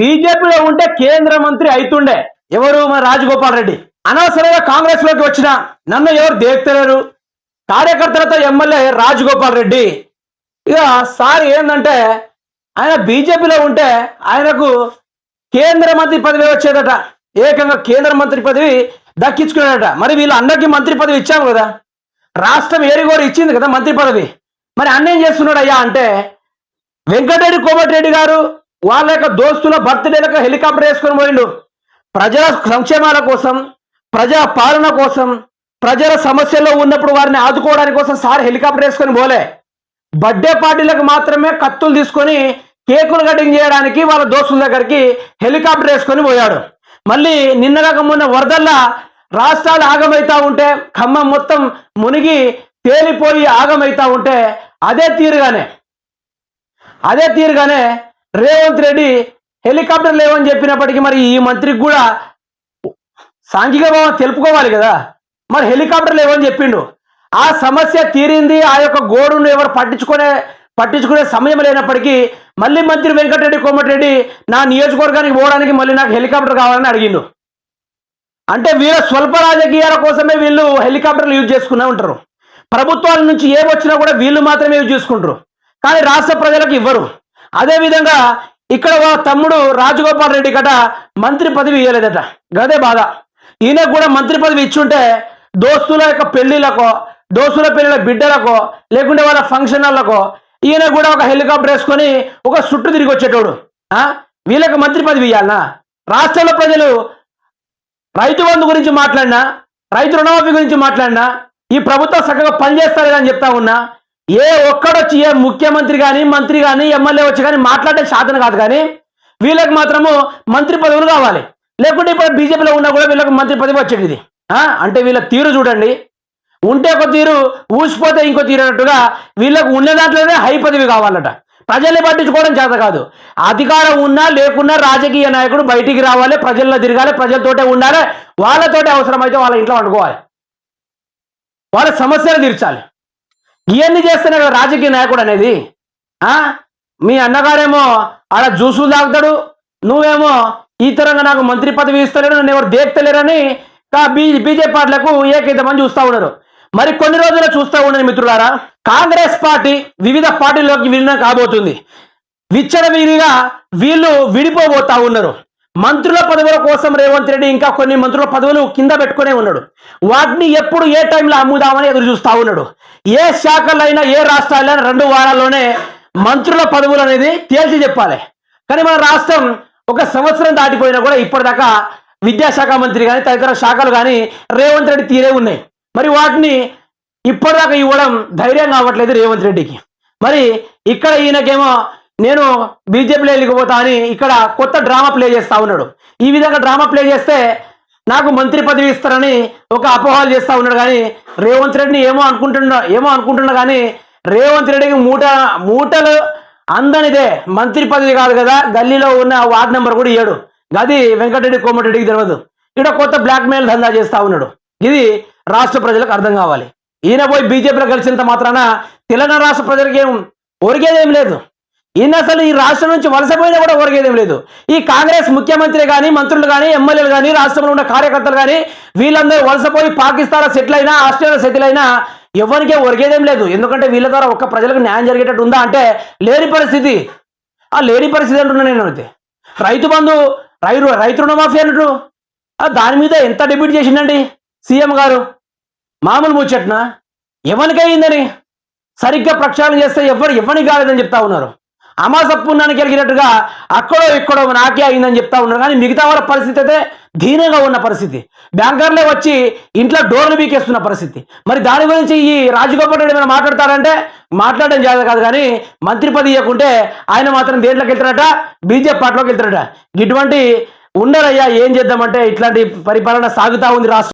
బీజేపీలో ఉంటే కేంద్ర మంత్రి అయితుండే. ఎవరు మన రాజగోపాల్ రెడ్డి? అనవసరంగా కాంగ్రెస్లోకి వచ్చిన నన్ను ఎవరు దేక్తలేరు? కార్యకర్తలతో ఎమ్మెల్యే రాజగోపాల్ రెడ్డి. ఇక సార్ ఏంటంటే ఆయన బీజేపీలో ఉంటే ఆయనకు కేంద్ర మంత్రి పదవి వచ్చేదట. ఏకంగా కేంద్ర మంత్రి పదవి దక్కించుకున్నాడట. మరి వీళ్ళు అందరికీ మంత్రి పదవి ఇచ్చాము కదా. రాష్ట్రం ఏరిగోరు ఇచ్చింది కదా మంత్రి పదవి. మరి అన్నేం చేస్తున్నాడు అయ్యా అంటే వెంకటరెడ్డి కోమటిరెడ్డి గారు వాళ్ళ యొక్క దోస్తుల బర్త్డేలకు హెలికాప్టర్ వేసుకొని పోయిండు. ప్రజల సంక్షేమాల కోసం ప్రజా పాలన కోసం ప్రజల సమస్యల్లో ఉన్నప్పుడు వారిని ఆదుకోవడానికి కోసం సార్ హెలికాప్టర్ వేసుకొని పోలే. బర్త్డే పార్టీలకు మాత్రమే కత్తులు తీసుకొని కేకులు కటింగ్ చేయడానికి వాళ్ళ దోస్తుల దగ్గరికి హెలికాప్టర్ వేసుకొని పోయాడు. మళ్ళీ నిన్నగాక మొన్న వరదల్లా రాష్ట్రాలు ఆగమైతా ఉంటే ఖమ్మం మొత్తం మునిగి తేలిపోయి ఆగమైతా ఉంటే అదే తీరుగానే అదే తీరుగానే రేవంత్ రెడ్డి హెలికాప్టర్ లేవని చెప్పినప్పటికీ మరి ఈ మంత్రికి కూడా సాంఘిక భావం తెలుపుకోవాలి కదా. మరి హెలికాప్టర్ లేవని చెప్పిండు. ఆ సమస్య తీరింది ఆ యొక్క గోడును ఎవరు పట్టించుకునే పట్టించుకునే సమయం లేనప్పటికీ మళ్ళీ మంత్రి వెంకటరెడ్డి కోమటిరెడ్డి నా నియోజకవర్గానికి పోవడానికి మళ్ళీ నాకు హెలికాప్టర్ కావాలని అడిగిండు. అంటే వీళ్ళ స్వల్ప రాజకీయాల కోసమే వీళ్ళు హెలికాప్టర్లు యూజ్ చేసుకునే ఉంటారు. ప్రభుత్వాల నుంచి ఏమొచ్చినా వచ్చినా కూడా వీళ్ళు మాత్రమే యూజ్ చేసుకుంటారు. కానీ రాష్ట్ర ప్రజలకు ఇవ్వరు. అదేవిధంగా ఇక్కడ తమ్ముడు రాజగోపాల్ రెడ్డి గట మంత్రి పదవి ఇవ్వలేదట గదే బాధ. ఈయనకు కూడా మంత్రి పదవి ఇచ్చుంటే దోస్తుల యొక్క పెళ్ళిళ్ళకో దోస్తుల పెళ్ళిళ్ళ బిడ్డలకో లేకుంటే వాళ్ళ ఫంక్షన్లకో ఈయన కూడా ఒక హెలికాప్టర్ వేసుకొని ఒక చుట్టు తిరిగి వచ్చేటోడు. వీళ్ళకి మంత్రి పదవి ఇవ్వాలనా రాష్ట్రంలో ప్రజలు రైతు బంధు గురించి మాట్లాడినా రైతు రుణమాఫీ గురించి మాట్లాడినా ఈ ప్రభుత్వం చక్కగా పనిచేస్తారని చెప్తా ఉన్నా ఏ ఒక్కడొచ్చి ఏ ముఖ్యమంత్రి కానీ మంత్రి కానీ ఎమ్మెల్యే వచ్చి కానీ మాట్లాడే సాధన కాదు కానీ వీళ్ళకి మాత్రము మంత్రి పదవులు కావాలి. లేకుంటే ఇప్పుడు బీజేపీలో ఉన్నా కూడా వీళ్ళకి మంత్రి పదవి వచ్చేది ఇది. అంటే వీళ్ళ తీరు చూడండి. ఉంటే ఒక తీరు ఊసిపోతే ఇంకో తీరు అన్నట్టుగా వీళ్ళకు ఉన్న దాంట్లోనే హై పదవి కావాలట. ప్రజల్ని పట్టించుకోవడం చేత కాదు. అధికారం ఉన్నా లేకున్నా రాజకీయ నాయకుడు బయటికి రావాలి ప్రజల్లో తిరగాలి ప్రజలతోటే ఉండాలి వాళ్ళతోటే అవసరమైతే వాళ్ళ ఇంట్లో వండుకోవాలి. వాళ్ళ సమస్యలు తీర్చాలి. ఇవన్నీ చేస్తేనే కదా రాజకీయ నాయకుడు అనేది? మీ అన్నగారేమో ఆడ జ్యూసులు తాగుతాడు నువ్వేమో ఈ తరంగా నాకు మంత్రి పదవి ఇస్తలేడు నన్ను ఎవరు దేక్తలేరని బీ బీజేపీ పార్టీలకు ఏకైత మంది చూస్తూ ఉన్నారు. మరి కొన్ని రోజులు చూస్తూ ఉండని మిత్రులారా. కాంగ్రెస్ పార్టీ వివిధ పార్టీల్లోకి విలీనం కాబోతుంది. విచ్చలవిడిగా వీళ్ళు విడిపోబోతా ఉన్నారు. మంత్రుల పదవుల కోసం రేవంత్ రెడ్డి ఇంకా కొన్ని మంత్రుల పదవులు కింద పెట్టుకునే ఉన్నాడు. వాటిని ఎప్పుడు ఏ టైంలో అమ్ముదామని ఎదురు చూస్తూ ఉన్నాడు. ఏ శాఖలైనా ఏ రాష్ట్రాలైనా రెండు వారాల్లోనే మంత్రుల పదవులు అనేది తేల్చి చెప్పాలి. కానీ మన రాష్ట్రం ఒక సంవత్సరం దాటిపోయినా కూడా ఇప్పటిదాకా విద్యాశాఖ మంత్రి కానీ తదితర శాఖలు కానీ రేవంత్ రెడ్డి తీరే ఉన్నాయి. మరి వాటిని ఇప్పటిదాకా ఇవ్వడం ధైర్యం కావట్లేదు రేవంత్ రెడ్డికి. మరి ఇక్కడ ఈయనకేమో నేను బీజేపీలో వెళ్ళిపోతా అని ఇక్కడ కొత్త డ్రామా ప్లే చేస్తా ఉన్నాడు. ఈ విధంగా డ్రామా ప్లే చేస్తే నాకు మంత్రి పదవి ఇస్తారని ఒక అపోహాలు చేస్తా ఉన్నాడు కానీ రేవంత్ రెడ్డిని ఏమో అనుకుంటున్నా ఏమో అనుకుంటున్నా కానీ రేవంత్ రెడ్డికి మూట మూటలు అందనిదే. మంత్రి పదవి కాదు కదా గల్లీలో ఉన్న వార్డ్ నెంబర్ కూడా ఏడు గది వెంకటరెడ్డి కోమటిరెడ్డికి తెలియదు ఇక్కడ కొత్త బ్లాక్ మెయిల్ దందా చేస్తా ఉన్నాడు. ఇది రాష్ట్ర ప్రజలకు అర్థం కావాలి. ఈయన పోయి బీజేపీలో కలిసినంత మాత్రాన తెలంగాణ రాష్ట్ర ప్రజలకేం ఏం ఒరిగేదేం లేదు. ఈయన అసలు ఈ రాష్ట్రం నుంచి వలసపోయినా కూడా ఒరిగేదేం లేదు. ఈ కాంగ్రెస్ ముఖ్యమంత్రి కానీ మంత్రులు కానీ ఎమ్మెల్యేలు కానీ రాష్ట్రంలో ఉన్న కార్యకర్తలు కానీ వీళ్ళందరూ వలసపోయి పాకిస్తాన్ సెటిల్ అయినా ఆస్ట్రేలియా సెటిల్ అయినా ఎవరికే ఒరిగేదేం లేదు. ఎందుకంటే వీళ్ళ ద్వారా ఒక్క ప్రజలకు న్యాయం జరిగేటట్టు ఉందా అంటే లేని పరిస్థితి. ఆ లేని పరిస్థితి అంటున్నా నేను అయితే. రైతు బంధు రైతు రైతు రుణమాఫీ అన్నట్టు. దాని మీద ఎంత డిబేట్ చేసిండండి సీఎం గారు? మామూలు ముచ్చట్న? ఎవరికి అయిందని సరిగ్గా ప్రక్షాళన చేస్తే ఎవరు ఎవరికి కాలేదని చెప్తా ఉన్నారు? అమాసప్పున్నాను కలిగినట్టుగా అక్కడో ఇక్కడో నాకే అయిందని చెప్తా ఉన్నారు. కానీ మిగతా వాళ్ళ పరిస్థితి అయితే దీనంగా ఉన్న పరిస్థితి. బ్యాంకర్లే వచ్చి ఇంట్లో డోర్లు బీకేస్తున్న పరిస్థితి. మరి దాని గురించి ఈ రాజగోపాల్ రెడ్డి ఏమైనా మాట్లాడతారంటే మాట్లాడడం చేత కాదు కానీ మంత్రి పది ఇవ్వకుంటే ఆయన మాత్రం దేంట్లోకి వెళ్తారట? బీజేపీ పార్టీలోకి వెళ్తారట. ఇటువంటి ఉండరయ్యా ఏం చేద్దామంటే ఇట్లాంటి పరిపాలన సాగుతా ఉంది రాష్ట్రం.